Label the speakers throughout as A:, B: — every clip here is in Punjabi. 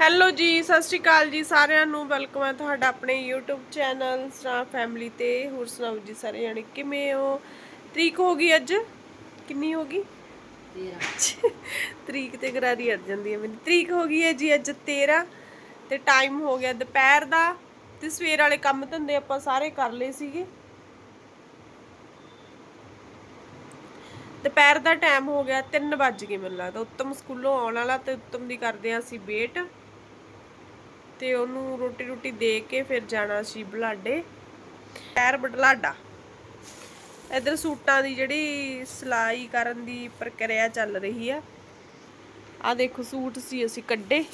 A: ਹੈਲੋ ਜੀ ਸਤਿ ਸ਼੍ਰੀ ਅਕਾਲ ਜੀ ਸਾਰਿਆਂ ਨੂੰ। ਵੈਲਕਮ ਹੈ ਤੁਹਾਡਾ ਆਪਣੇ YouTube ਚੈਨਲ ਸਰਾ ਫੈਮਿਲੀ ਤੇ। ਹੋਰ ਸੁਣਾਓ ਜੀ ਸਾਰੇ ਜਾਣੇ ਕਿਵੇਂ ਹੋ? ਤਰੀਕ ਹੋ ਗਈ ਅੱਜ? ਕਿੰਨੀ ਹੋ ਗਈ? 13 ਤਰੀਕ ਤੇ ਗਰਾਰੀ ਅੜ ਜਾਂਦੀ ਹੈ ਮੇਰੀ ਤਰੀਕ ਹੋ ਗਈ ਹੈ ਜੀ ਅੱਜ 13 ਤੇ ਟਾਈਮ ਹੋ ਗਿਆ ਦੁਪਹਿਰ ਦਾ ਤੇ ਸਵੇਰ ਵਾਲੇ ਕੰਮ ਧੰਦੇ ਆਪਾਂ ਸਾਰੇ ਕਰ ਲਏ ਸੀਗੇ। ਦੁਪਹਿਰ ਦਾ ਟਾਈਮ ਹੋ ਗਿਆ 3 ਵੱਜ ਗਏ ਮੈਨੂੰ ਲੱਗਦਾ। ਉੱਤਮ ਸਕੂਲੋਂ ਆਉਣ ਵਾਲਾ ਤੇ ਉੱਤਮ ਦੀ ਕਰਦੇ ਆ ਅਸੀਂ ਵੇਟ ਤੇ ਉਹਨੂੰ ਰੋਟੀ ਰੋਟੀ ਦੇ ਕੇ ਫਿਰ ਜਾਣਾ ਸੀ ਬਲਾਡੇ। ਪੈਰ ਬਡਲਾਡਾ ਇਧਰ ਸੂਟਾਂ ਦੀ ਜਿਹੜੀ ਸਲਾਈ ਕਰਨ ਦੀ ਪ੍ਰਕਿਰਿਆ ਚੱਲ ਰਹੀ ਆ। ਆ ਦੇਖੋ ਸੂਟ ਸੀ ਅਸੀਂ ਕੱਢੇ।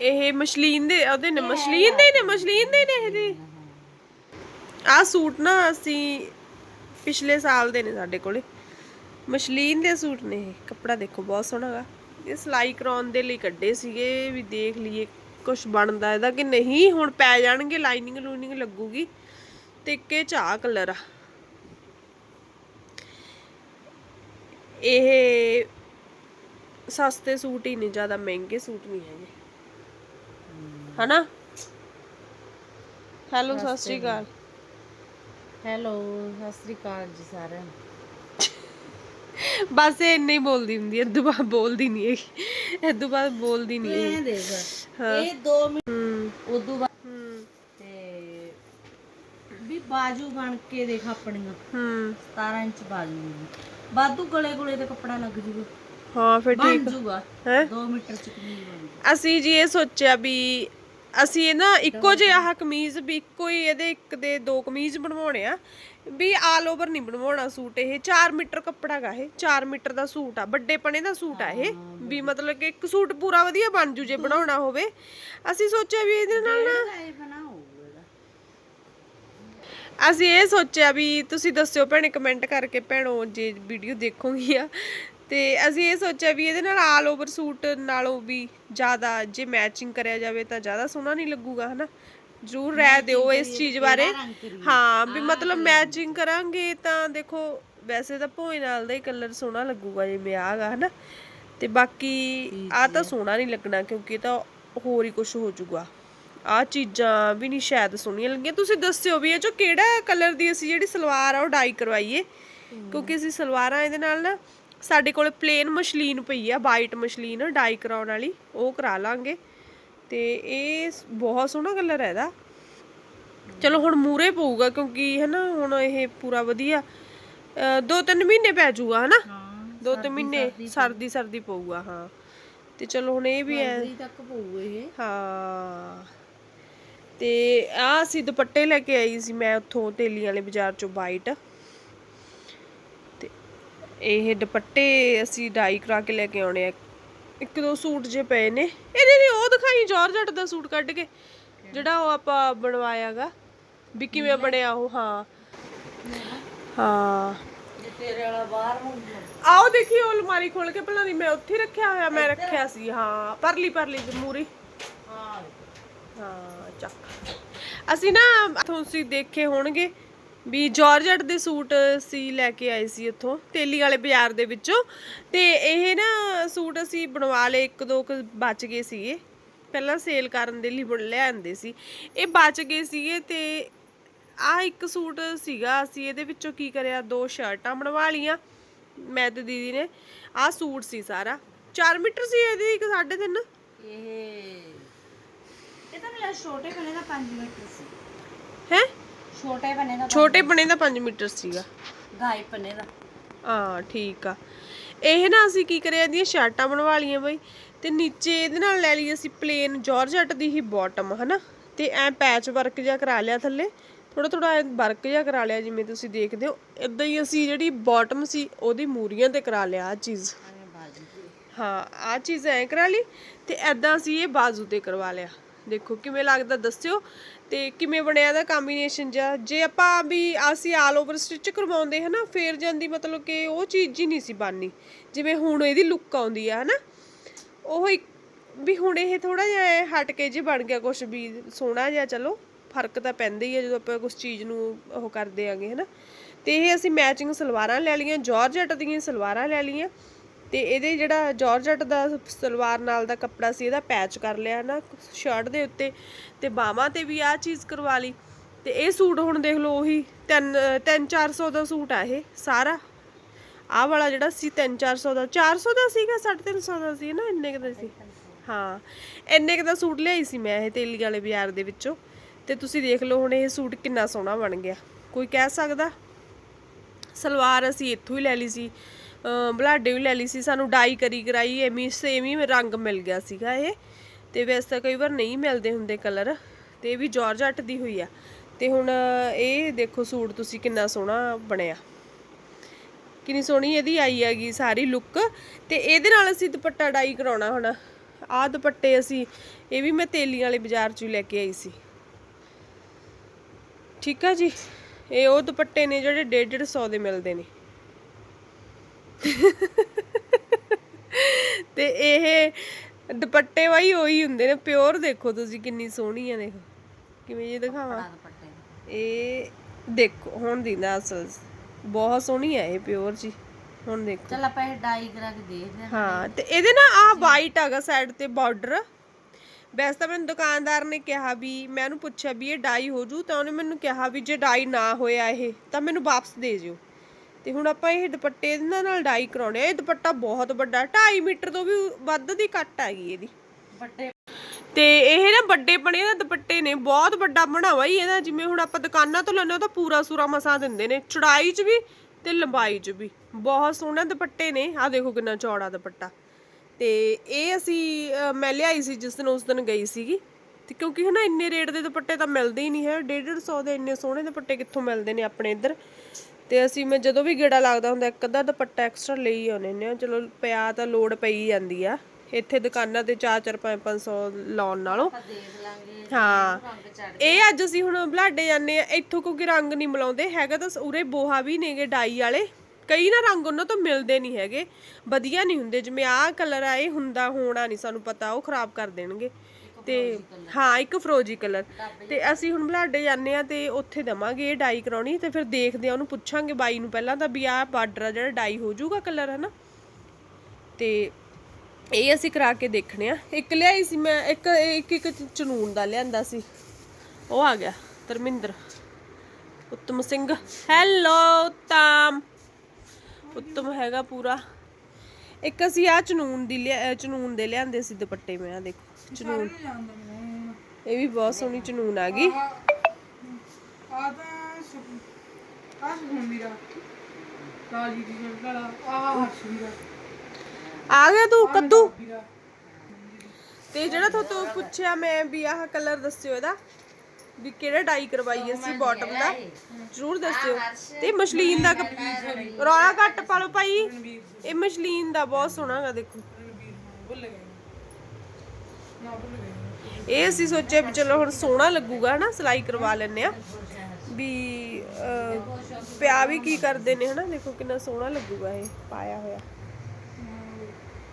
A: ਇਹ ਮਸ਼ਲੀਨ ਦੇ, ਉਹਦੇ ਨੇ ਮਸ਼ਲੀਨ ਦੇ ਨੇ, ਮਸ਼ਲੀਨ ਦੇ ਨੇ ਇਹਦੇ ਆ ਸੂਟ ਨਾ ਅਸੀਂ ਪਿਛਲੇ ਸਾਲ ਦੇ ਨੇ ਸਾਡੇ ਕੋਲੇ। ਮਸ਼ਲੀਨ ਦੇ ਸੂਟ ਨੇ ਇਹ। ਕੱਪੜਾ ਦੇਖੋ ਬਹੁਤ ਸੋਹਣਾ ਗਾ। ਇਹ ਸਿਲਾਈ ਕਰਾਉਣ ਦੇ ਲਈ ਕੱਢੇ ਸੀਗੇ, ਵੀ ਦੇਖ ਲਈਏ ਕੁਝ ਬਣਦਾ ਇਹਦਾ ਕਿ ਨਹੀਂ, ਹੁਣ ਪੈ ਜਾਣਗੇ, ਲਾਈਨਿੰਗ ਲੂਨਿੰਗ ਲੱਗੂਗੀ, ਤੇ ਇੱਕੇ ਚਾਹ ਕਲਰ ਆ। ਇਹ ਸਸਤੇ ਸੂਟ ਹੀ ਨੇ, ਜ਼ਿਆਦਾ ਮਹਿੰਗੇ ਸੂਟ ਨਹੀਂ ਹੈਗੇ। ਹਨਾ? ਹੈਲੋ ਸਤਿ ਸ਼੍ਰੀ ਅਕਾਲ।
B: ਹੈਲੋ ਸਤਿ ਸ੍ਰੀ ਅਕਾਲ ਜੀ ਸਾਰਿਆਂ ਨੂੰ।
A: ਬਸ ਇਹ ਇੰਨੇ ਹੀ ਬੋਲਦੀ ਹੁੰਦੀ ਹੈ ਬਾਅਦ ਬੋਲਦੀ ਨਹੀਂ ਹੈਗੀ। ਇਦੋਂ ਬਾਅਦ ਬੋਲਦੀ ਨਹੀਂ
B: ਇਹ ਦੇਖ
A: ਹਾਂ।
B: ਇਹ 2 ਮਿੰਟ
A: ਹੂੰ।
B: ਉਦੋਂ ਬਾਅਦ
A: ਹੂੰ।
B: ਤੇ ਵੀ ਬਾਜੂ ਬਣ ਕੇ ਦੇਖ ਆਪਣੀਆਂ।
A: ਹੂੰ।
B: 17 ਇੰਚ ਬਾਜੂ ਨੇ ਬਾਦੂ ਗਲੇ ਗੁਲੇ ਤੇ ਕੱਪੜਾ ਲੱਗ ਜੂਗਾ।
A: ਹਾਂ ਫਿਰ
B: ਬਣ
A: ਠੀਕ
B: ਜੂਗਾ।
A: ਹੈ?
B: 2 ਮੀਟਰ ਚ ਕਮੀਜ਼ ਬਣ ਜੂ।
A: ਅਸੀਂ ਜੀ ਇਹ ਸੋਚਿਆ ਵੀ ਅਸੀਂ ਇਹ ਨਾ ਇੱਕੋ ਜਿਹੇ ਆਹ ਕਮੀਜ਼ ਵੀ ਇੱਕੋ ਹੀ ਇਹਦੇ ਇੱਕ ਦੇ ਦੋ ਕਮੀਜ਼ ਬਣਵਾਉਣੇ ਆ। ਵੀ ਆਲ ਓਵਰ ਨਹੀਂ ਬਣਵਾਉਣਾ ਸੂਟ ਇਹ। 4 ਮੀਟਰ ਕੱਪੜਾ ਗਾ ਇਹ। 4 ਮੀਟਰ ਦਾ ਸੂਟ ਆ। ਵੱਡੇ ਪਣੇ ਦਾ ਸੂਟ ਆ ਇਹ। ਵੀ ਮਤਲਬ ਕਿ ਇੱਕ ਸੂਟ ਪੂਰਾ ਵਧੀਆ ਬਣ ਜੂ ਜੇ ਬਣਾਉਣਾ ਹੋਵੇ। ਅਸੀਂ ਸੋਚਿਆ ਵੀ ਇਹਦੇ ਨਾਲ ਨਾ
B: ਇਹ
A: ਅਸੀਂ ਇਹ ਸੋਚਿਆ ਵੀ ਤੁਸੀਂ ਦੱਸਿਓ ਭੈਣੇ ਕਮੈਂਟ ਕਰਕੇ ਭੈਣੋ, ਜੇ ਵੀਡੀਓ ਦੇਖੋਗੀ ਆ। ਤੇ ਅਸੀਂ ਇਹ ਸੋਚਿਆ ਵੀ ਇਹਦੇ ਨਾਲ ਆਲ ਓਵਰ ਸੂਟ ਨਾਲੋਂ ਵੀ ਜ਼ਿਆਦਾ ਜੇ ਮੈਚਿੰਗ ਕਰਿਆ ਜਾਵੇ ਤਾਂ ਜ਼ਿਆਦਾ ਸੋਹਣਾ ਨਹੀਂ ਲੱਗੂਗਾ, ਹਨਾ? ਜ਼ਰੂਰ ਰਹਿ ਦਿਓ ਇਸ ਚੀਜ਼ ਬਾਰੇ? ਹਾਂ ਵੀ ਮਤਲਬ ਮੈਚਿੰਗ ਕਰਾਂਗੇ ਤਾਂ ਦੇਖੋ ਵੈਸੇ ਤਾਂ ਭੋਏ ਨਾਲ ਦਾ ਹੀ ਕਲਰ ਸੋਹਣਾ ਲੱਗੂਗਾ ਜਿਵੇਂ ਆਹ ਗਾ ਹਨਾ। ਤੇ ਬਾਕੀ ਆ ਤਾਂ ਸੋਹਣਾ ਨਹੀਂ ਲੱਗਣਾ ਕਿਉਂਕਿ ਇਹ ਤਾਂ ਹੋਰ ਹੀ ਕੁਝ ਹੋ ਜਾਊਗਾ ਆ ਚੀਜ਼ਾਂ ਵੀ ਨਹੀਂ ਸ਼ਾਇਦ ਸੋਹਣੀਆਂ ਲੱਗੀਆਂ। ਤੁਸੀਂ ਦੱਸਿਓ ਵੀ ਇਹ ਚੋਂ ਕਿਹੜਾ ਕਲਰ ਦੀ ਅਸੀਂ ਜਿਹੜੀ ਸਲਵਾਰ ਆ ਉਹ ਡਾਈ ਕਰਵਾਈਏ? ਕਿਉਂਕਿ ਅਸੀਂ ਸਲਵਾਰਾਂ ਇਹਦੇ ਨਾਲ ਨਾ ਸਾਡੇ ਕੋਲ ਪਲੇਨ ਮਸ਼ਲੀਨ ਪਈ ਆ ਵਾਈਟ ਮਸ਼ਲੀਨ ਡਾਈ ਕਰਾਉਣ ਵਾਲੀ ਉਹ ਕਰਾ ਲਾਂਗੇ। ਤੇ ਇਹ ਬਹੁਤ ਸੋਹਣਾ ਕਲਰ ਹੈ ਇਹਦਾ। ਚਲੋ ਹੁਣ ਮੂਰੇ ਪਊਗਾ ਕਿਉਂਕਿ ਹਨਾ ਹੁਣ ਇਹ ਪੂਰਾ ਵਧੀਆ ਦੋ ਤਿੰਨ ਮਹੀਨੇ ਪੈ ਜਾਊਗਾ ਹਨਾ? ਦੋ ਤਿੰਨ ਮਹੀਨੇ ਸਰਦੀ ਸਰਦੀ ਪਊਗਾ ਹਾਂ। ਤੇ ਚਲੋ ਹੁਣ ਇਹ ਵੀ
B: ਫਰਵਰੀ ਤੱਕ ਪਊ ਇਹ।
A: ਹਾਂ। ਤੇ ਆ ਅਸੀਂ ਦੁਪੱਟੇ ਲੈ ਕੇ ਆਈ ਸੀ ਮੈਂ ਉੱਥੋਂ ਤੇਲੀ ਵਾਲੇ ਬਾਜ਼ਾਰ ਚੋਂ ਵਾਈਟ। ਤੇ ਇਹ ਦੁਪੱਟੇ ਅਸੀਂ ਡਾਈ ਕਰਾ ਕੇ ਲੈ ਕੇ ਆਉਣੇ ਆ ਇੱਕ ਦੋ ਸੂਟ ਜੇ ਪਏ ਨੇ। ਇਹਦੇ ਲਈ ਉਹ ਦਿਖਾਈ ਜਾਰਜਟ ਦਾ ਸੂਟ ਕੱਢ ਕੇ ਜਿਹੜਾ ਉਹ ਆਪਾਂ ਬਣਵਾਇਆਗਾ। ਵੀ ਕਿਵੇਂ ਬਣਿਆ ਉਹ ਹਾਂ। ਹਾਂ।
B: ਜੇ ਤੇਰੇ ਵਾਲਾ ਬਾਹਰ ਨੂੰ
A: ਆਓ ਦੇਖੀ ਉਹ ਅਲਮਾਰੀ ਖੋਲ ਕੇ ਪਹਿਲਾਂ ਦੀ ਮੈਂ ਉੱਥੇ ਰੱਖਿਆ ਹੋਇਆ ਮੈਂ ਰੱਖਿਆ ਸੀ ਹਾਂ। ਪਰਲੀ ਪਰਲੀ ਚ ਮੂਰੀ।
B: ਹਾਂ।
A: ਹਾਂ ਚੱਕ। ਅਸੀਂ ਨਾ ਤੁਸੀਂ ਦੇਖੇ ਹੋਣਗੇ। ਵੀ ਜਾਰਜਟ ਦੇ ਸੂਟ ਸੀ ਲੈ ਕੇ ਆਏ ਸੀ ਉੱਥੋਂ ਤੇਲੀ ਵਾਲੇ ਬਾਜ਼ਾਰ ਦੇ ਵਿੱਚੋਂ। ਤੇ ਇਹ ਨਾ ਸੂਟ ਅਸੀਂ ਬਣਵਾ ਲਏ ਇੱਕ ਦੋ ਕੁ ਬਚ ਗਏ ਸੀਗੇ। ਪਹਿਲਾਂ ਸੇਲ ਕਰਨ ਦੇ ਲਈ ਬਣ ਲਿਆਂਦੇ ਸੀ। ਇਹ ਬਚ ਗਏ ਸੀਗੇ ਤੇ ਆ ਇੱਕ ਸੂਟ ਸੀਗਾ ਅਸੀਂ ਇਹਦੇ ਵਿੱਚੋਂ ਕੀ ਕਰਿਆ ਦੋ ਸ਼ਰਟਾਂ ਬਣਵਾ ਲੀਆਂ ਮੈਂ ਤੇ ਦੀਦੀ ਨੇ। ਆ ਸੂਟ ਸੀ ਸਾਰਾ। 4 ਮੀਟਰ ਸੀ ਇਹਦੀ ਇੱਕ 3.5
B: ਇਹ ਇਹ ਤਾਂ ਮੇਰਾ ਛੋਟੇ ਬਣੇ ਦਾ 5 ਮੀਟਰ ਸੀ।
A: ਹੈ?
B: ਛੋਟੇ ਬਣੇ ਦਾ
A: ਛੋਟੇ ਬਣੇ ਦਾ 5 ਮੀਟਰ ਸੀਗਾ।
B: ਗਾਈ ਬਣੇ ਦਾ।
A: ਹਾਂ ਠੀਕ ਆ। ਇਹ ਨਾ ਅਸੀਂ ਕੀ ਕਰਿਆ ਇਹਦੀਆਂ ਸ਼ਰਟਾਂ ਬਣਵਾ ਲਈਆਂ ਬਈ ਤੇ ਨੀਚੇ ਇਹਦੇ ਨਾਲ ਲੈ ਲਈ ਅਸੀਂ ਪਲੇਨ ਜਾਰਜਟ ਦੀ ਹੀ ਬਾਟਮ ਹਨਾ? ਤੇ ਐ ਪੈਚ ਵਰਕ ਜਿਹਾ ਕਰਾ ਲਿਆ ਥੱਲੇ। ਥੋੜਾ ਥੋੜਾ ਵਰਕ ਜਿਹਾ ਕਰਾ ਲਿਆ ਜਿਵੇਂ ਤੁਸੀਂ ਦੇਖਦੇ ਹੋ। ਇਦਾਂ ਹੀ ਅਸੀਂ ਜਿਹੜੀ ਬਾਟਮ ਸੀ ਉਹਦੀ ਮੂਰੀਆਂ ਤੇ ਕਰਾ ਲਿਆ ਆ ਚੀਜ਼। ਹਾਂ ਆ ਚੀਜ਼ ਐ ਕਰਾ ਲਈ ਤੇ ਐਦਾਂ ਅਸੀਂ ਇਹ ਬਾਜ਼ੂ ਤੇ ਕਰਵਾ ਲਿਆ। ਦੇਖੋ ਕਿਵੇਂ ਲੱਗਦਾ ਦੱਸਿਓ। ਤੇ ਕਿਵੇਂ ਬਣਿਆ ਦਾ ਕੰਬੀਨੇਸ਼ਨ ਜਿਹਾ? ਜੇ ਆਪਾਂ ਵੀ ਅਸੀਂ ਆਲ ਓਵਰ ਸਟਿਚ ਕਰਵਾਉਂਦੇ ਹਨਾ, ਫੇਰ ਜਾਂਦੀ ਮਤਲਬ ਕਿ ਉਹ ਚੀਜ਼ ਹੀ ਨਹੀਂ ਸੀ ਬਣਨੀ। ਜਿਵੇਂ ਹੁਣ ਇਹਦੀ ਲੁੱਕ ਆਉਂਦੀ ਆ, ਹਨਾ? ਉਹ ਇੱਕ ਵੀ ਹੁਣ ਇਹ ਥੋੜਾ ਜਿਹਾ ਹਟ ਕੇ ਜੇ ਬਣ ਗਿਆ ਕੁਝ ਵੀ, ਸੋਹਣਾ ਜਿਹਾ ਚਲੋ, ਫ਼ਰਕ ਤਾਂ ਪੈਂਦਾ ਹੀ ਆ ਜਦੋਂ ਆਪਾਂ ਕੁਝ ਚੀਜ਼ ਨੂੰ ਉਹ ਕਰਦੇ ਆਂਗੇ, ਹਨਾ? ਤੇ ਇਹ ਅਸੀਂ ਮੈਚਿੰਗ ਸਲਵਾਰਾਂ ਲੈ ਲਈਆਂ ਜਾਰਜਟ ਦੀਆਂ ਸਲਵਾਰਾਂ ਲੈ ਲਈਆਂ। ਤੇ ਇਹਦੇ ਜਿਹੜਾ ਜਾਰਜਟ ਦਾ ਸਲਵਾਰ ਨਾਲ ਦਾ ਕੱਪੜਾ ਸੀ, ਇਹਦਾ ਪੈਚ ਕਰ ਲਿਆ ਨਾ ਸ਼ਰਟ ਦੇ ਉੱਤੇ ਤੇ ਬਾਹਾਂ ਤੇ ਵੀ ਆਹ ਚੀਜ਼ ਕਰਵਾ ਲਈ। ਤੇ ਇਹ ਸੂਟ ਹੁਣ ਦੇਖ ਲਓ ਉਹੀ 3 3-400 ਦਾ ਸੂਟ ਆ ਇਹ, ਸਾਰਾ। ਆਹ ਵਾਲਾ ਜਿਹੜਾ ਸੀ 3-400 ਦਾ 400 ਦਾ ਸੀਗਾ 350 ਦਾ ਸੀ ਨਾ, ਇੰਨੇ ਕੁ ਦਾ ਸੀ। ਹਾਂ, ਇੰਨੇ ਕੁ ਦਾ ਸੂਟ ਲਿਆਈ ਸੀ ਮੈਂ ਇਹ ਤੇਲੀ ਵਾਲੇ ਬਾਜ਼ਾਰ ਦੇ ਵਿੱਚੋਂ। ਤੇ ਤੁਸੀਂ ਦੇਖ ਲਓ ਹੁਣ ਇਹ ਸੂਟ ਕਿੰਨਾ ਸੋਹਣਾ ਬਣ ਗਿਆ। ਕੋਈ ਕਹਿ ਸਕਦਾ? ਸਲਵਾਰ ਅਸੀਂ ਇੱਥੋਂ ਹੀ ਲੈ ਲਈ ਸੀ। ਬਲਾਡੇ ਵੀ ਲੈ ਲਈ ਸੀ, ਸਾਨੂੰ ਡਾਈ ਕਰੀ ਕਰਾਈ, ਐਵੇਂ ਸੇਮ ਹੀ ਰੰਗ ਮਿਲ ਗਿਆ ਸੀਗਾ ਇਹ। ਤੇ ਵੈਸੇ ਤਾਂ ਕਈ ਵਾਰ ਨਹੀਂ ਮਿਲਦੇ ਹੁੰਦੇ ਕਲਰ ਤੇ ਇਹ ਵੀ ਜਾਰਜਟ ਦੀ ਹੋਈ ਆ। ਤੇ ਹੁਣ ਇਹ ਦੇਖੋ ਸੂਟ ਤੁਸੀਂ ਕਿੰਨਾ ਸੋਹਣਾ ਬਣਿਆ। ਕਿੰਨੀ ਸੋਹਣੀ ਇਹਦੀ ਆਈ ਹੈਗੀ ਸਾਰੀ ਲੁੱਕ ਤੇ ਇਹਦੇ ਨਾਲ ਅਸੀਂ ਦੁਪੱਟਾ ਡਾਈ ਕਰਾਉਣਾ ਹੁਣ। ਆਹ ਦੁਪੱਟੇ ਅਸੀਂ, ਇਹ ਵੀ ਮੈਂ ਤੇਲੀ ਵਾਲੇ ਬਾਜ਼ਾਰ ਚੋਂ ਹੀ ਲੈ ਕੇ ਆਈ ਸੀ। ਠੀਕ ਆ ਜੀ? ਇਹ ਉਹ ਦੁਪੱਟੇ ਨੇ ਜਿਹੜੇ 150 ਦੇ ਮਿਲਦੇ ਨੇ। ਤੇ ਇਹ ਦੁਪੱਟੇ ਵਾਈ ਉਹੀ ਹੁੰਦੇ ਨੇ ਪਿਓਰ ਦੇਖੋ ਤੁਸੀਂ ਕਿੰਨੀ ਸੋਹਣੀ ਆ ਦੇਖੋ। ਕਿਵੇਂ ਜੀ ਦਿਖਾਵਾਂ? ਇਹ ਦੇਖੋ ਹੁਣ ਦਿੰਦਾ ਅਸਲ। ਬਹੁਤ ਸੋਹਣੀ ਆ ਇਹ ਪਿਓਰ ਜੀ ਹੁਣ ਦੇਖੋ।
B: ਚੱਲ ਆਪਾਂ ਇਹ ਡਾਈ ਕਰਾ ਕੇ ਦੇਖਦੇ ਹਾਂ
A: ਹਾਂ। ਤੇ ਇਹਦੇ ਨਾ ਆ ਵਾਈਟ ਹੈਗਾ ਸਾਈਡ ਤੇ ਬਾਰਡਰ ਵੈਸੇ ਤਾਂ ਮੈਨੂੰ ਦੁਕਾਨਦਾਰ ਨੇ ਕਿਹਾ ਵੀ ਮੈਂ ਉਹਨੂੰ ਪੁੱਛਿਆ ਵੀ ਇਹ ਡਾਈ ਹੋ ਜੂ ਤਾਂ ਉਹਨੇ ਮੈਨੂੰ ਕਿਹਾ ਵੀ ਜੇ ਡਾਈ ਨਾ ਹੋਇਆ ਇਹ ਤਾਂ ਮੈਨੂੰ ਵਾਪਸ ਦੇ ਜਿਓ। ਤੇ ਹੁਣ ਆਪਾਂ ਇਹ ਦੁਪੱਟੇ ਇਹਨਾਂ ਨਾਲ ਡਾਈ ਕਰਾਉਣੇ ਆ। ਇਹ ਦੁਪੱਟਾ ਬਹੁਤ ਵੱਡਾ 2.5 ਮੀਟਰ ਤੋਂ ਵੀ ਵੱਧ ਦੀ ਕੱਟ ਹੈਗੀ ਇਹਦੀ।
B: ਵੱਡੇ
A: ਤੇ ਇਹ ਨਾ ਵੱਡੇ ਬਣੇ ਦਾ ਦੁਪੱਟੇ ਨੇ ਬਹੁਤ ਵੱਡਾ ਬਣਾਵਾ ਹੀ ਇਹਦਾ। ਜਿਵੇਂ ਹੁਣ ਆਪਾਂ ਦੁਕਾਨਾਂ ਤੋਂ ਲੈਂਦੇ ਉਹ ਤਾਂ ਪੂਰਾ ਸੂਰਾ ਮਸਾ ਦਿੰਦੇ ਨੇ। ਚੜਾਈ 'ਚ ਵੀ ਤੇ ਲੰਬਾਈ 'ਚ ਵੀ। ਬਹੁਤ ਸੋਹਣਾ ਦੁਪੱਟੇ ਨੇ। ਆ ਦੇਖੋ ਕਿੰਨਾ ਚੌੜਾ ਦੁਪੱਟਾ। ਤੇ ਇਹ ਅਸੀਂ ਮੈਂ ਲਿਆਈ ਸੀ ਜਿਸ ਦਿਨ ਉਸ ਦਿਨ ਗਈ ਸੀਗੀ। ਤੇ ਕਿਉਂਕਿ ਹਨਾ ਇੰਨੇ ਰੇਟ ਦੇ ਦੁਪੱਟੇ ਤਾਂ ਮਿਲਦੇ ਹੀ ਨਹੀਂ ਹੈ। 150 ਦੇ ਇੰਨੇ ਸੋਹਣੇ ਦੁਪੱਟੇ ਕਿੱਥੋਂ ਮਿਲਦੇ ਨੇ ਆਪਣੇ ਇੱਧਰ? ਤੇ ਅਸੀਂ ਮੈਂ ਜਦੋਂ ਵੀ ਗੇੜਾ ਲੱਗਦਾ ਹੁੰਦਾ ਇੱਕ ਅੱਧਾ ਦੁਪੱਟਾ ਐਕਸਟਰਾ ਲਈ ਆਉਨੇ ਨੇ। ਚਲੋ ਪਿਆ ਤਾਂ ਲੋੜ ਪਈ ਜਾਂਦੀ ਆ। ਇੱਥੇ ਦੁਕਾਨਾਂ ਤੇ 4-4 5-500 ਲਾਉਣ ਨਾਲੋਂ। ਹਾਂ। ਇਹ ਅੱਜ ਅਸੀਂ ਹੁਣ ਬਲਾਡੇ ਜਾਂਦੇ ਆ। ਇੱਥੋਂ ਕਿਉਂਕਿ ਰੰਗ ਨਹੀਂ ਮਿਲਾਉਂਦੇ। ਹੈਗਾ ਤਾਂ ਉਰੇ ਬੋਹਾ ਵੀ ਨੇਗੇ ਡਾਈ ਵਾਲੇ। ਕਈ ਨਾ ਰੰਗ ਉਹਨਾਂ ਤੋਂ ਮਿਲਦੇ ਨਹੀਂ ਹੈਗੇ। ਵਧੀਆ ਨਹੀਂ ਹੁੰਦੇ। ਜਿਵੇਂ ਆਹ ਕਲਰ ਆ ਇਹ ਹੁੰਦਾ ਹੋਣਾ ਨਹੀਂ ਸਾਨੂੰ ਪਤਾ। ਉਹ ਖਰਾਬ ਕਰ ਦੇਣਗੇ। ਤੇ ਹਾਂ, ਇੱਕ ਫਰੋਜੀ ਕਲਰ। ਤੇ ਅਸੀਂ ਹੁਣ ਬਲਾਡੇ ਜਾਂਦੇ ਆ ਤੇ ਉੱਥੇ ਦਵਾਂਗੇ ਇਹ ਡਾਈ ਕਰਾਉਣੀ, ਤੇ ਫਿਰ ਦੇਖਦੇ ਆ ਉਹਨੂੰ ਪੁੱਛਾਂਗੇ ਬਾਈ ਨੂੰ ਪਹਿਲਾਂ ਤਾਂ ਵੀ ਆਹ ਬਾਰਡਰ ਆ ਜਿਹੜਾ ਡਾਈ ਹੋ ਜਾਊਗਾ ਕਲਰ, ਹਨਾ? ਤੇ ਇਹ ਅਸੀਂ ਕਰਾ ਕੇ ਦੇਖਣੇ ਆ। ਇੱਕ ਲਿਆਈ ਸੀ ਮੈਂ, ਇੱਕ ਇੱਕ ਇੱਕ ਚਨੂਨ ਦਾ ਲਿਆਂਦਾ ਸੀ। ਉਹ ਆ ਗਿਆ, ਧਰਮਿੰਦਰ। ਉੱਤਮ ਸਿੰਘ। ਹੈਲੋ ਤਾਮ ਉੱਤਮ ਹੈਗਾ ਪੂਰਾ। ਇੱਕ ਅਸੀਂ ਆ ਚਨੂਨ ਦੀ ਲਿਆ- ਅਹ ਚਨੂਨ ਦੇ ਲਿਆਂਦੇ ਸੀ ਦੁਪੱਟੇ, ਮੈਂ ਆ ਦੇਖੋ। ਚਨੂਨ ਇਹ ਵੀ ਬਹੁਤ ਸੋਹਣੀ ਚਨੂਨ ਆ ਗਈ।
C: ਆ ਤਾਂ ਆ ਸੁਣ ਵੀਰਾ ਕਾਲੀ ਦੀ ਜਿਹੜਾ ਆ ਹਰਸ਼ ਵੀਰਾ
A: ਆ। ਗਿਆ ਤੂੰ ਕੱਦੂ? ਤੇ ਜਿਹੜਾ ਤੋਂ ਤੂੰ ਪੁੱਛਿਆ ਮੈਂ ਵੀ ਆਹ ਕਲਰ ਦੱਸਿਓ ਇਹਦਾ ਵੀ ਕਿਹੜਾ ਡਾਈ ਕਰਵਾਈ ਅਸੀਂ ਬਾਟਮ ਦਾ। ਜ਼ਰੂਰ ਦੱਸਿਓ। ਤੇ ਮਸ਼ਲੀਨ ਦਾ ਰੌਲਾ ਘੱਟ ਪਾ ਲਓ ਭਾਈ। ਇਹ ਮਸ਼ਲੀਨ ਦਾ ਬਹੁਤ ਸੋਹਣਾ ਗਾ ਦੇਖੋ
C: ਭੁੱਲ ਗਏ ਨਾ ਭੁੱਲ ਗਏ
A: ਇਹ ਅਸੀਂ ਸੋਚਿਆ ਵੀ ਚਲੋ ਹੁਣ ਸੋਹਣਾ ਲੱਗੂਗਾ, ਹਨਾ, ਸਿਲਾਈ ਕਰਵਾ ਲੈਨੇ ਆ ਵੀ ਪਿਆ ਵੀ ਕੀ ਕਰਦੇ ਨੇ, ਹਨਾ, ਦੇਖੋ ਕਿੰਨਾ ਸੋਹਣਾ ਲੱਗੂਗਾ ਇਹ, ਪਾਇਆ ਹੋਇਆ।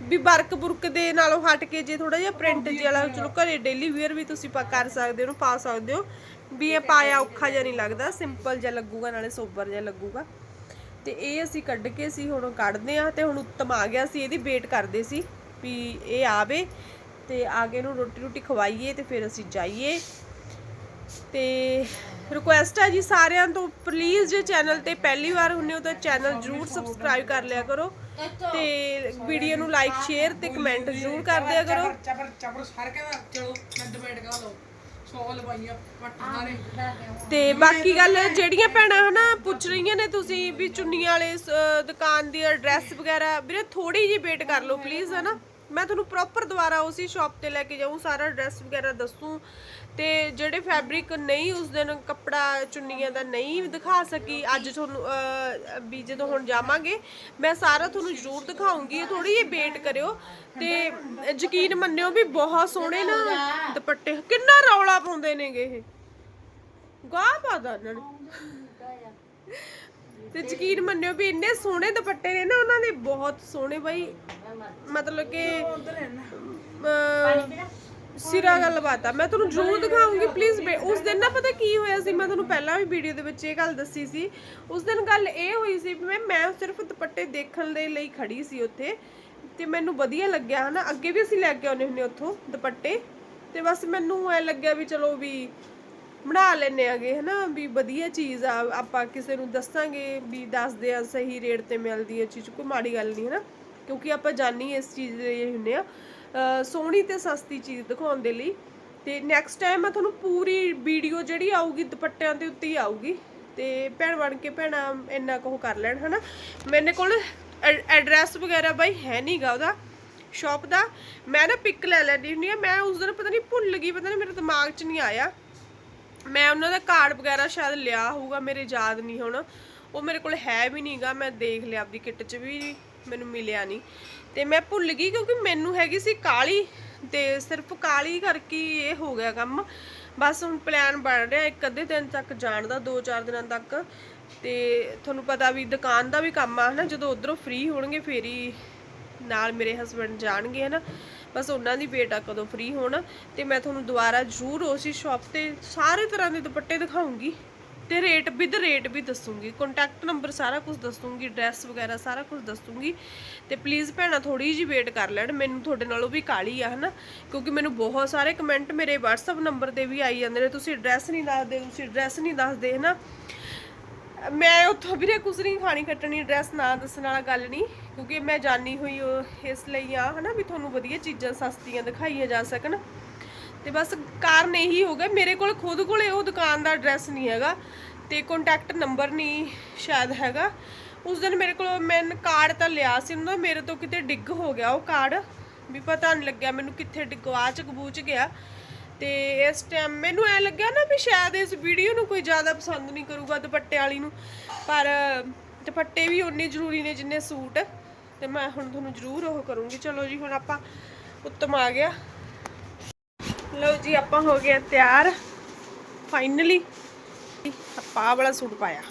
A: ਵੀ ਵਰਕ ਬੁਰਕ ਦੇ ਨਾਲੋਂ ਹਟ ਕੇ ਜੇ ਥੋੜਾ ਜਿਹਾ ਪ੍ਰਿੰਟ ਜਿਹਾ ਵਾਲਾ ਚਲੋ ਘਰੇ ਡੇਲੀ ਵੇਅਰ ਵੀ ਤੁਸੀਂ ਪਾ, ਕਰ ਸਕਦੇ ਹੋ ਪਾ ਸਕਦੇ ਹੋ। ਵੀ ਇਹ ਪਾਇਆ ਔਖਾ ਜਿਹਾ ਨਹੀਂ ਲੱਗਦਾ ਸਿੰਪਲ ਜਿਹਾ ਲੱਗੂਗਾ, ਨਾਲੇ ਸੋਬਰ ਜਿਹਾ ਲੱਗੂਗਾ। ਤੇ ਇਹ ਅਸੀਂ ਕੱਢ ਕੇ ਸੀ ਹੁਣ ਕੱਢਦੇ ਆ ਤੇ ਹੁਣ ਉੱਤਮ ਆ ਗਿਆ ਸੀ, ਇਹਦੀ ਵੇਟ ਕਰਦੇ ਸੀ, ਵੀ ਇਹ ਆਵੇ। ਤੇ ਆ ਕੇ ਇਹਨੂੰ ਰੋਟੀ ਰੋਟੀ ਖਵਾਈਏ ਤੇ ਫਿਰ ਅਸੀਂ ਜਾਈਏ। ਤੇ ਰਿਕੁਐਸਟ ਹੈ ਜੀ ਸਾਰਿਆਂ ਤੋਂ ਪਲੀਜ਼ ਜੇ ਚੈਨਲ ਤੇ ਪਹਿਲੀ ਵਾਰ ਹੁੰਨੇ ਹੋ ਤਾਂ ਚੈਨਲ ਜਰੂਰ ਸਬਸਕ੍ਰਾਈਬ ਕਰ ਲਿਆ ਕਰੋ ਤੇ ਵੀਡੀਓ ਨੂੰ ਲਾਈਕ ਸ਼ੇਅਰ ਤੇ ਕਮੈਂਟ ਜਰੂਰ ਕਰ ਦਿਆ ਕਰੋ।
C: ਚਪਰ ਚਪਰ ਸਾਰ ਕੇ ਨਾ ਚਲੋ ਮੈਂ ਡਿਬੇਟ ਕਰ ਲਓ ਸੌ ਲਵਾਈਆਂ ਪੱਟ ਸਾਰੇ।
A: ਤੇ ਬਾਕੀ ਗੱਲ ਜਿਹੜੀਆਂ ਭੈਣਾਂ ਹਨਾ ਪੁੱਛ ਰਹੀਆਂ ਨੇ ਤੁਸੀਂ ਵੀ ਚੁੰਨੀਆਂ ਵਾਲੇ ਦੁਕਾਨ ਦੀ ਐਡਰੈਸ ਵਗੈਰਾ ਵੀਰੇ ਥੋੜੀ ਜਿਹੀ ਵੇਟ ਕਰ ਲਓ ਪਲੀਜ਼ ਹਨਾ। ਮੈਂ ਤੁਹਾਨੂੰ ਪ੍ਰੋਪਰ ਦੁਬਾਰਾ ਉਸੇ ਸ਼ਾਪ ਤੇ ਲੈ ਕੇ ਜਾਊਂ, ਸਾਰਾ ਐਡਰੈਸ ਵਗੈਰਾ ਦੱਸੂ। ਤੇ ਜਿਹੜੇ ਫੈਬਰਿਕ ਨਹੀਂ ਉਸ ਦਿਨ ਕੱਪੜਾ ਚੁੰਨੀਆਂ ਦਾ ਨਹੀਂ ਦਿਖਾ ਸਕੀ, ਅੱਜ ਤੁਹਾਨੂੰ ਵੀ ਜਦੋਂ ਹੁਣ ਜਾਵਾਂਗੇ, ਮੈਂ ਸਾਰਾ ਤੁਹਾਨੂੰ ਜ਼ਰੂਰ ਦਿਖਾਉਂਗੀ ਥੋੜੀ ਜਿਹੀ ਵੇਟ ਕਰਿਓ। ਤੇ ਯਕੀਨ ਮੰਨਿਓ ਵੀ ਬਹੁਤ ਸੋਹਣੇ ਨਾ ਦੁਪੱਟੇ, ਕਿੰਨਾ ਰੌਲਾ ਪਾਉਂਦੇ ਨੇਗੇ ਇਹ। ਗਾਹ ਪਾਦਾ ਇਹਨਾਂ ਨੇ। ਤੇ ਯਕੀਨ ਮੰਨਿਓ ਵੀ ਇੰਨੇ ਸੋਹਣੇ ਦੁਪੱਟੇ ਨੇ ਨਾ ਉਹਨਾਂ ਦੇ, ਬਹੁਤ ਸੋਹਣੇ ਬਾਈ। ਮਤਲਬ ਕਿ ਸਿਰਾ ਗੱਲਬਾਤ ਆ। ਮੈਂ ਤੁਹਾਨੂੰ ਜ਼ਰੂਰ ਦਿਖਾਉਂਗੀ ਪਲੀਜ਼ ਉਸ ਦਿਨ ਨਾ ਪਤਾ ਕੀ ਹੋਇਆ ਸੀ, ਮੈਂ ਤੁਹਾਨੂੰ ਪਹਿਲਾਂ ਵੀ ਵੀਡੀਓ ਦੇ ਵਿੱਚ ਇਹ ਗੱਲ ਦੱਸੀ ਸੀ। ਉਸ ਦਿਨ ਗੱਲ ਇਹ ਹੋਈ ਸੀ ਵੀ ਮੈਂ ਮੈਂ ਸਿਰਫ ਦੁਪੱਟੇ ਦੇਖਣ ਦੇ ਲਈ ਖੜੀ ਸੀ ਉੱਥੇ ਤੇ ਮੈਨੂੰ ਵਧੀਆ ਲੱਗਿਆ ਹਨਾ। ਅੱਗੇ ਵੀ ਅਸੀਂ ਲੈ ਕੇ ਆਉਨੇ ਹੁੰਨੇ ਉੱਥੋਂ ਦੁਪੱਟੇ। ਤੇ ਬਸ ਮੈਨੂੰ ਐ ਲੱਗਿਆ ਵੀ ਚਲੋ ਵੀ ਬਣਾ ਲੈਨੇ ਆਗੇ ਹਨਾ, ਵੀ ਵਧੀਆ ਚੀਜ਼ ਆ, ਆਪਾਂ ਕਿਸੇ ਨੂੰ ਦੱਸਾਂਗੇ ਵੀ ਦੱਸਦੇ ਆ, ਸਹੀ ਰੇਟ ਤੇ ਮਿਲਦੀ ਹੈ ਚੀਜ਼, ਕੋਈ ਮਾੜੀ ਗੱਲ ਨਹੀਂ, ਹਨਾ, ਕਿਉਂਕਿ ਆਪਾਂ ਜਾਣੀ ਇਸ ਚੀਜ਼ ਦੇ ਇਹ ਹੁੰਨੇ ਆ। ਸੋਹਣੀ ਤੇ ਸਸਤੀ ਚੀਜ਼ ਦਿਖਾਉਣ ਦੇ ਲਈ, ਤੇ ਨੈਕਸਟ ਟਾਈਮ ਮੈਂ ਤੁਹਾਨੂੰ ਪੂਰੀ ਵੀਡੀਓ ਜਿਹੜੀ ਆਊਗੀ ਦੁਪੱਟਿਆਂ ਦੇ ਉੱਤੇ ਹੀ ਆਊਗੀ, ਤੇ ਭੈਣ ਬਣ ਕੇ ਭੈਣਾ ਇੰਨਾ ਕੁ ਕਰ ਲੈਣ, ਹਨਾ। ਮੇਰੇ ਕੋਲ ਐਡਰੈਸ ਵਗੈਰਾ ਬਾਈ ਹੈ ਨਹੀਂਗਾ ਉਹਦਾ ਸ਼ਾਪ ਦਾ। ਮੈਂ ਨਾ ਪਿਕ ਲੈ ਲੈਣੀ ਹੁੰਦੀ ਆ, ਮੈਂ ਉਸ ਦਿਨ ਪਤਾ ਨਹੀਂ ਭੁੱਲ ਗਈ, ਪਤਾ ਨਹੀਂ ਮੇਰੇ ਦਿਮਾਗ 'ਚ ਨਹੀਂ ਆਇਆ। ਮੈਂ ਉਹਨਾਂ ਦਾ ਕਾਰਡ ਵਗੈਰਾ ਸ਼ਾਇਦ ਲਿਆ ਹੋਊਗਾ, ਮੇਰੇ ਯਾਦ ਨਹੀਂ ਹੁਣ। ਉਹ ਮੇਰੇ ਕੋਲ ਹੈ ਵੀ ਨਹੀਂਗਾ, ਮੈਂ ਦੇਖ ਲਿਆ ਆਪਦੀ ਕਿੱਟ 'ਚ ਵੀ, ਮੈਨੂੰ ਮਿਲਿਆ ਨਹੀਂ। ਤੇ ਮੈਂ ਭੁੱਲ ਗਈ ਕਿਉਂਕਿ ਮੈਨੂੰ ਹੈਗੀ ਸੀ ਕਾਲੀ ਤੇ ਸਿਰਫ ਕਾਲੀ ਕਰਕੇ ਇਹ ਹੋ ਗਿਆ ਕੰਮ। ਬਸ ਹੁਣ ਪਲਾਨ ਬਣ ਰਿਹਾ, ਇੱਕ ਅੱਧੇ ਦਿਨ ਤੱਕ ਜਾਣ ਦਾ 2-4 ਦਿਨਾਂ ਤੱਕ। ਤੇ ਤੁਹਾਨੂੰ ਪਤਾ ਵੀ ਦੁਕਾਨ ਦਾ ਵੀ ਕੰਮ ਆ, ਹਨਾ? ਜਦੋਂ ਉਧਰੋਂ ਫ੍ਰੀ ਹੋਣਗੇ, ਫੇਰ ਹੀ ਨਾਲ ਮੇਰੇ ਹਸਬੰਡ ਜਾਣਗੇ, ਹਨਾ? ਬਸ ਉਹਨਾਂ ਦੀ ਵੇਟ ਆ ਕਦੋਂ ਫ੍ਰੀ ਹੋਣ ਤੇ ਮੈਂ ਤੁਹਾਨੂੰ ਦੁਬਾਰਾ ਜ਼ਰੂਰ ਉਸੇ ਸ਼ਾਪ ਤੇ ਸਾਰੇ ਤਰ੍ਹਾਂ ਦੇ ਦੁਪੱਟੇ ਦਿਖਾਉਂਗੀ ਤੇ ਰੇਟ ਵਿਦ ਰੇਟ ਵੀ ਦੱਸੂਗੀ। ਕੰਟੈਕਟ ਨੰਬਰ ਸਾਰਾ ਕੁਝ ਦੱਸੂਗੀ ਐਡਰੈਸ ਵਗੈਰਾ ਸਾਰਾ ਕੁਝ ਦੱਸੂਗੀ। ਤੇ ਪਲੀਜ਼ ਭੈਣਾ ਥੋੜੀ ਜਿਹੀ ਵੇਟ ਕਰ ਲੈਣ। ਮੈਨੂੰ ਤੁਹਾਡੇ ਨਾਲੋਂ ਵੀ ਕਾਲੀ ਆ, ਹਨਾ? ਕਿਉਂਕਿ ਮੈਨੂੰ ਬਹੁਤ ਸਾਰੇ ਕਮੈਂਟ ਮੇਰੇ WhatsApp ਨੰਬਰ ਤੇ ਵੀ ਆਈ ਜਾਂਦੇ ਨੇ। ਤੁਸੀਂ ਐਡਰੈਸ ਨਹੀਂ ਦੱਸਦੇ, ਤੁਸੀਂ ਐਡਰੈਸ ਨਹੀਂ ਦੱਸਦੇ, ਹਨਾ? ਮੈਂ ਉੱਥੋਂ ਵੀਰੇ ਕੁਝ ਨਹੀਂ ਖਾਣੀ ਕੱਟਣੀ ਐਡਰੈਸ ਨਾ ਦੱਸਣ ਵਾਲਾ ਗੱਲ ਨਹੀਂ ਕਿਉਂਕਿ ਮੈਂ ਜਾਣੀ ਹੋਈ ਉਹ ਇਸ ਲਈ ਆ, ਹਨਾ, ਵੀ ਤੁਹਾਨੂੰ ਵਧੀਆ ਚੀਜ਼ਾਂ ਸਸਤੀਆਂ ਦਿਖਾਈਆਂ ਜਾ ਸਕਣ। ਤੇ ਬਸ ਕਾਰਨ ਇਹੀ ਹੋ ਗਿਆ, ਮੇਰੇ ਕੋਲ ਖੁਦ ਕੋਲੇ ਉਹ ਦੁਕਾਨ ਦਾ ਐਡਰੈਸ ਨਹੀਂ ਹੈਗਾ, ਤੇ ਕੰਟੈਕਟ ਨੰਬਰ ਨਹੀਂ ਸ਼ਾਇਦ ਹੈਗਾ। ਉਸ ਦਿਨ ਮੇਰੇ ਕੋਲ ਮੈਂ ਕਾਰਡ ਤਾਂ ਲਿਆ ਸੀ ਉਹਨਾਂ, ਮੇਰੇ ਤੋਂ ਕਿਤੇ ਡਿੱਗ ਹੋ ਗਿਆ ਉਹ ਕਾਰਡ ਵੀ ਪਤਾ ਨਹੀਂ ਲੱਗਿਆ ਮੈਨੂੰ ਕਿੱਥੇ ਡਿੱਗਵਾ ਚ ਗਬੂਚ ਗਿਆ। ਤੇ ਇਸ ਟਾਈਮ ਮੈਨੂੰ ਐ ਲੱਗਿਆ ਨਾ ਵੀ ਸ਼ਾਇਦ ਇਸ ਵੀਡੀਓ ਨੂੰ ਕੋਈ ਜ਼ਿਆਦਾ ਪਸੰਦ ਨਹੀਂ ਕਰੂਗਾ ਦੁਪੱਟੇ ਵਾਲੀ ਨੂੰ। ਪਰ ਦੁਪੱਟੇ ਵੀ ਉਨੇ ਜ਼ਰੂਰੀ ਨੇ ਜਿੰਨੇ ਸੂਟ। ਤੇ ਮੈਂ ਹੁਣ ਤੁਹਾਨੂੰ ਜ਼ਰੂਰ ਉਹ ਕਰੂੰਗੀ। ਚਲੋ ਜੀ ਹੁਣ ਆਪਾਂ ਉੱਤਮ ਆ ਗਿਆ। ਲਓ ਜੀ ਆਪਾਂ ਹੋ ਗਏ ਤਿਆਰ। ਫਾਈਨਲੀ ਆਪਾਂ ਆਹ ਵਾਲਾ ਸੂਟ ਪਾਇਆ।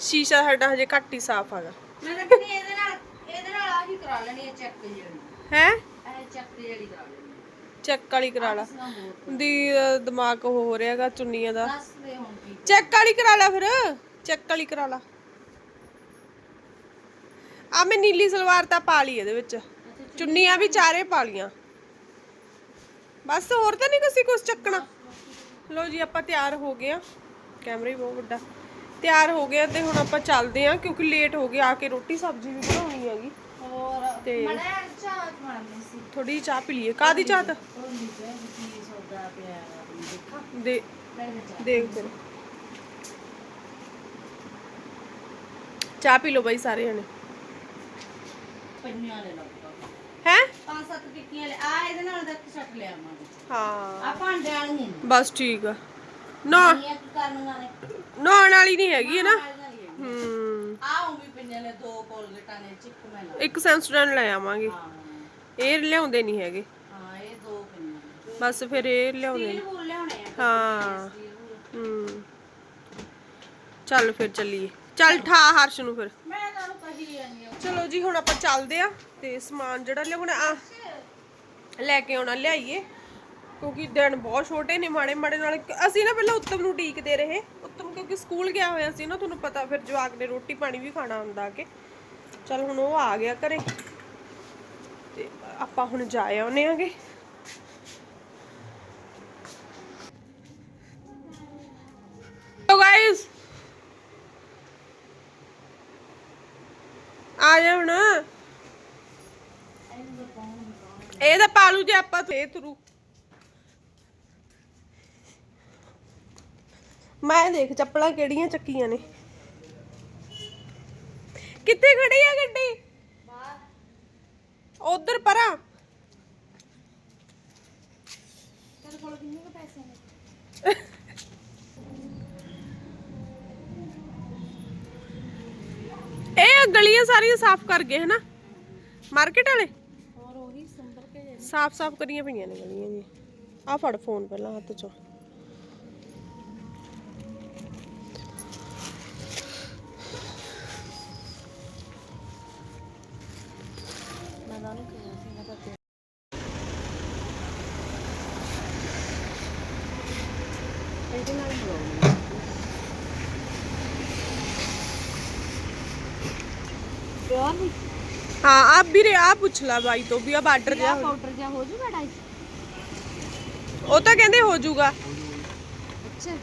A: ਸ਼ੀਸ਼ਾ ਸਾਡਾ ਹਜੇ ਘੱਟ ਹੀ ਸਾਫ਼ ਹੈਗਾ।
B: ਮੈਂ ਤਾਂ ਕਹਿੰਦੀ ਇਹਦੇ ਨਾਲ ਇਹਦੇ ਨਾਲ ਆਹੀ ਕਰਾ ਲੈਣੀ ਹੈ ਚੈੱਕ ਜਿਹੜੀ।
A: ਹੈ?
B: ਇਹ ਚੈੱਕ ਜਿਹੜੀ ਕਰਾ ਲੈਣੀ
A: ਚੈੱਕ ਵਾਲੀ ਕਰਾ ਲਾ। ਦੀ ਦਿਮਾਗ ਹੋ ਰਿਹਾਗਾ ਚੁੰਨੀਆਂ ਦਾ। ਚੈੱਕ ਵਾਲੀ ਕਰਾ ਲਾ ਫਿਰ। ਚੈੱਕ ਵਾਲੀ ਕਰਾ ਲਾ। ਆ ਮੈਂ ਨੀਲੀ ਸਲਵਾਰ ਤਾਂ ਪਾ ਲਈ ਇਹਦੇ ਵਿੱਚ। ਚੁੰਨੀਆਂ ਵੀ ਚਾਰੇ ਪਾ ਲੀਆਂ ਬਸ ਹੋਰ ਤਾਂ ਨਹੀਂ ਕਿਸੇ ਕੁਛ ਚੱਕਣਾ। ਲੋ ਜੀ ਆਪਾਂ ਤਿਆਰ ਹੋ ਗਏ ਆ ਕੈਮਰਾ ਹੀ ਬਹੁਤ ਵੱਡਾ। ਤਿਆਰ ਹੋ ਗਏ ਤੇ ਹੁਣ ਆਪਾਂ ਚੱਲਦੇ ਆ ਕਿਉਂਕਿ ਲੇਟ ਹੋ ਗਿਆ ਆ ਕੇ ਰੋਟੀ ਸਬਜ਼ੀ ਵੀ ਬਣਾਉਣੀ ਹੈਗੀ।
B: ਹੋਰ
A: ਤੇ ਥੋੜੀ ਚਾਹ ਪੀ ਲਈਏ। ਕਾਦੀ ਚਾਹ ਤਾਂ? ਦੇ
B: ਮੈਂ
A: ਦੇਖ ਚਾਹ ਪੀ ਲਓ ਬਾਈ ਸਾਰੇ ਜਣੇ।
B: ਲੈ ਲਓ।
A: ਹੈ?
B: ਪੰਜ ਸੱਤ ਟਿੱਕੀਆਂ ਲੈ ਆ ਇਹਦੇ ਨਾਲ ਦਾ ਛੱਟ ਲਿਆ ਆਵਾਂਗੇ।
A: ਹਾਂ।
B: ਆ ਭਾਂਡੇ ਵਾਲੀਆਂ ਨੇ
A: ਬਸ ਠੀਕ ਆ। ਨਾ ਨਹਾਉਣ ਵਾਲੀ ਨਹੀਂ ਹੈਗੀ ਹੈ ਨਾ। ਹੂੰ।
B: ਵੀ ਪੰਜਾਂ ਨੇ ਦੋ ਕੋਲਗੇਟਾਂ ਨੇ ਚਿੱਕ ਮੈਂ ਲਾ
A: ਇੱਕ ਸੈਂਸਟਰਨ ਲੈ ਆਵਾਂਗੇ।
B: ਹਾਂ।
A: ਇਹ ਲਿਆਉਂਦੇ ਨਹੀਂ ਹੈਗੇ।
B: ਹਾਂ ਇਹ ਦੋ
A: ਬਸ ਫਿਰ ਇਹ ਲਿਆਉਂਦੇ
B: ਸਟੀਲ ਬੋਲ ਲਿਆਉਣੇ ਆ।
A: ਹਾਂ। ਚੱਲ ਫਿਰ ਚੱਲੀਏ। ਚੱਲ ਠਾ ਹਰਸ਼ ਨੂੰ ਫਿਰ।
B: ਮੈਂ ਤੁਹਾਨੂੰ ਕਹੀ ਜਾਂਦੀ ਹਾਂ।
A: ਚਲੋ ਜੀ ਹੁਣ ਆਪਾਂ ਚੱਲਦੇ ਆ ਤੇ ਸਮਾਨ ਜਿਹੜਾ ਲਿਆਉਣਾ ਆ ਲੈ ਕੇ ਆਉਣਾ ਲਿਆਈਏ। ਕਿਉਂਕਿ ਦਿਨ ਬਹੁਤ ਛੋਟੇ ਨੇ ਮਾੜੇ ਮਾੜੇ ਨਾਲ। ਅਸੀਂ ਨਾ ਪਹਿਲਾਂ ਉੱਤਮ ਨੂੰ ਢੀਕਦੇ ਰਹੇ। ਉੱਤਮ ਕਿਉਂਕਿ ਸਕੂਲ ਗਿਆ ਹੋਇਆ ਸੀ ਨਾ ਤੁਹਾਨੂੰ ਪਤਾ ਫਿਰ ਜਵਾਕ ਨੇ ਰੋਟੀ ਪਾਣੀ ਵੀ ਖਾਣਾ ਹੁੰਦਾ ਕਿ। ਚਲ ਹੁਣ ਉਹ ਆ ਗਿਆ ਘਰੇ। ਤੇ ਆਪਾਂ ਹੁਣ ਜਾ ਆਉਨੇ ਆਗੇ। ਸੋ ਗਾਇਸ ਆ ਜਾ ਹੁਣ। ਇਹ ਤਾਂ ਪਾਲੂ ਜੇ ਆਪਾਂ ਤੇ। ਥਰੂ ਮੈਂ ਦੇਖ ਚੱਪਲਾਂ ਕਿਹੜੀਆਂ ਚੱਕੀਆਂ ਨੇ। ਕਿੱਥੇ ਖੜੀ ਆ ਗੱਡੀ? ਉਧਰ ਪਰਾਂ
B: ਤੇਰੇ ਕੋਲ ਕਿੰਨੇ ਕੁ ਪੈਸੇ ਨੇ
A: ਇਹ ਗਲੀਆਂ ਸਾਰੀਆਂ ਸਾਫ਼ ਕਰ ਗਏ ਹਨਾ ਮਾਰਕੀਟ ਵਾਲੇ
B: ਹੋਰ ਉਹੀ ਸੰਭਰ ਕੇ
A: ਸਾਫ਼ ਸਾਫ਼ ਕਰੀਆਂ ਪਈਆਂ ਨੇ
B: ਕਿਹਾ ਸੀ ਮੈਂ ਤਾਂ ਤੇ- ਇਹਦੇ ਨਾਲ ਬੁਲਾਉਂਗੀ ਪਿਆਰ ਨਹੀਂ
A: ਹਾਂ ਆ ਵੀਰੇ ਆ ਪੁੱਛ ਲਾ ਬਾਈ ਤੋਂ ਵੀ ਆ ਬਾਰਡਰ ਜਿਹਾ ਹੋ-
B: ਪਾਊਡਰ ਜਿਹਾ ਹੋ ਜੂਗਾ ਡਾਈ?
A: ਉਹ ਤਾਂ ਕਹਿੰਦੇ ਹੋ ਜਾਊਗਾ
B: ਅੱਛਾ।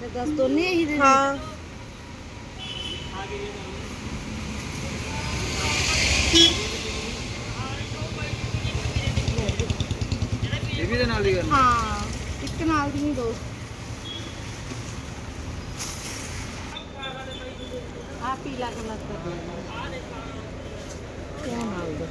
B: ਤੇ ਦੱਸ ਦੋਨੇ ਇਹੀ ਦੇ।
A: ਹਾਂ
D: ਇਹ ਵੀ ਦੇ ਨਾਲ ਹੀ ਕਰਨਾ
B: ਹਾਂ ਇੱਕ ਨਾਲ ਦੀ ਨਹੀਂ ਦੋ। ਆ ਪੀਲਾ ਕਲਰ ਦਾ। ਕਿਆ ਨਾਲ ਦੋ।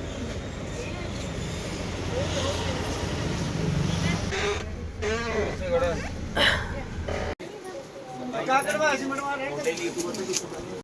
D: ਕਾ ਕਰਵਾ ਸੀ ਮਨਵਾ ਰਹੇ